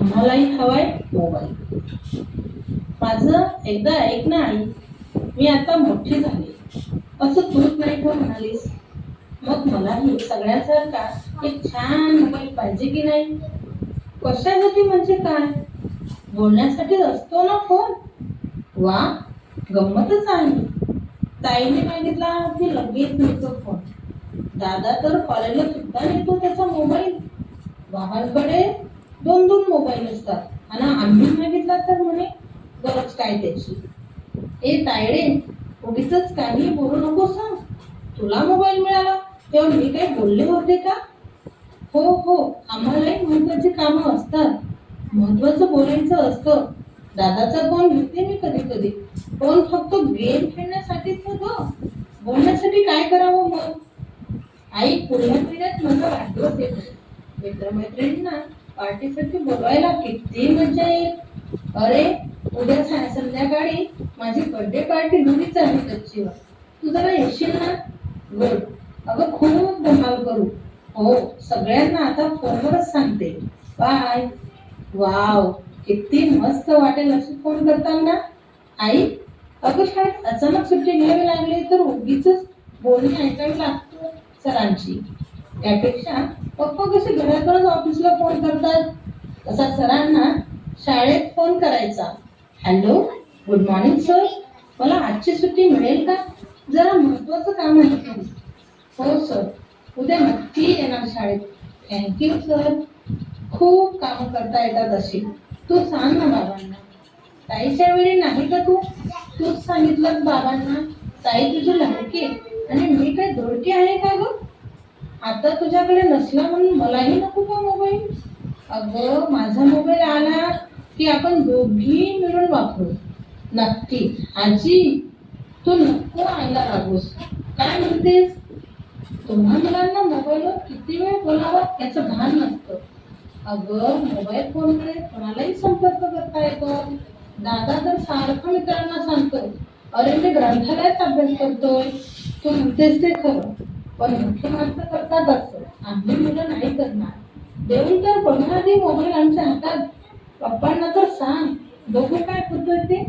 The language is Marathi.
आम्हालाही हवाय मोबाईल. माझं एकदा ऐक ना आई मी आता मोठी झाली. असं तूच नाही का म्हणालीस? मग मलाही सगळ्यांसारखा एक छान मोबाईल पाहिजे की नाही? कशासाठी म्हणजे काय? बोलण्यासाठी असतो ना फोन? वा गंमतच आहे. ताईने मागितला की लगेच मिळतो फोन. दादा तर कॉलेजला सुद्धा नेतो त्याचा मोबाईल. बाबांकडे दोन दोन मोबाईल असतात. आणि आम्ही मागितला तर म्हणे गरज काय त्याची? ए तायडे उगीच काही बोलू नको सांग. तुला मोबाईल मिळाला तेव्हा मी काही बोलले होते का? हो हो आम्हालाही महत्वाची कामं असतात. महत्वाचं बोलायचं असतं. दादाचा फोन घेते मी कधी कधी फोन फक्त गेम खेळण्यासाठीच ना बोलण्यासाठी काय करावं मग? आई पुढल्या महिन्यात माझा वाढदिवस येतो मित्रमैत्रिणींना पार्टीसाठी बोलवायला किती मजा येईल. अरे उद्या सा- संध्याकाळी माझी बर्थडे पार्टी घरीच आहे गच्चीवर तू जरा येशील ना? बर. अगं खूप धमाल करू. हो सगळ्यांना आता फोनवरच सांगते. बाय वाव किती मस्त वाटेल अशी फोन करताना. आई अगं शाळेत अचानक सुट्टी घ्यावी लागली तर उगीच बोलणी ऐकावी लागतो सरांची. त्यापेक्षा पप्पा कसे घरातूनच ऑफिसला फोन करतात? तसा सरांना शाळेत फोन करायचा. हॅलो गुड मॉर्निंग सर मला आजची सुट्टी मिळेल का? जरा महत्वाचं काम आहे हो सर उद्या नक्की येणार शाळेत. थँक्यू सर खूप काम करता येतात अशी. तू सांग ना बाबांना. ताईच्या वेळी नाही का तू? तूच सांगितलं बाबांना. ताई तुझी लडकी आणि मी काय दोडकी आहे का गं? आता तुझ्याकडे नसला म्हणून मलाही नको का मोबाईल अगं माझा मोबाईल आला की आपण दोघी मिळून वापरू. नक्की. आजी तू नको आणला रागूस काय म्हणतेस? तुम्हा मुलांना मोबाईलवर किती वेळ बोलावं याचं भान नसतं. अगं मोबाईल फोनमुळे कोणालाही संपर्क करता येतो. दादा तर सारखं मित्रांना सांगतो. अरे मी ग्रंथालयात अभ्यास करतोय. तू म्हणतेस ते खरं. पण मुख्यमंत्र माणसं करतात असं आम्ही मुलं नाही करणार. देऊन तर बघा मोबाईल आमच्या हातात. पप्पांना तर सांग. बघू काय होतोय ते.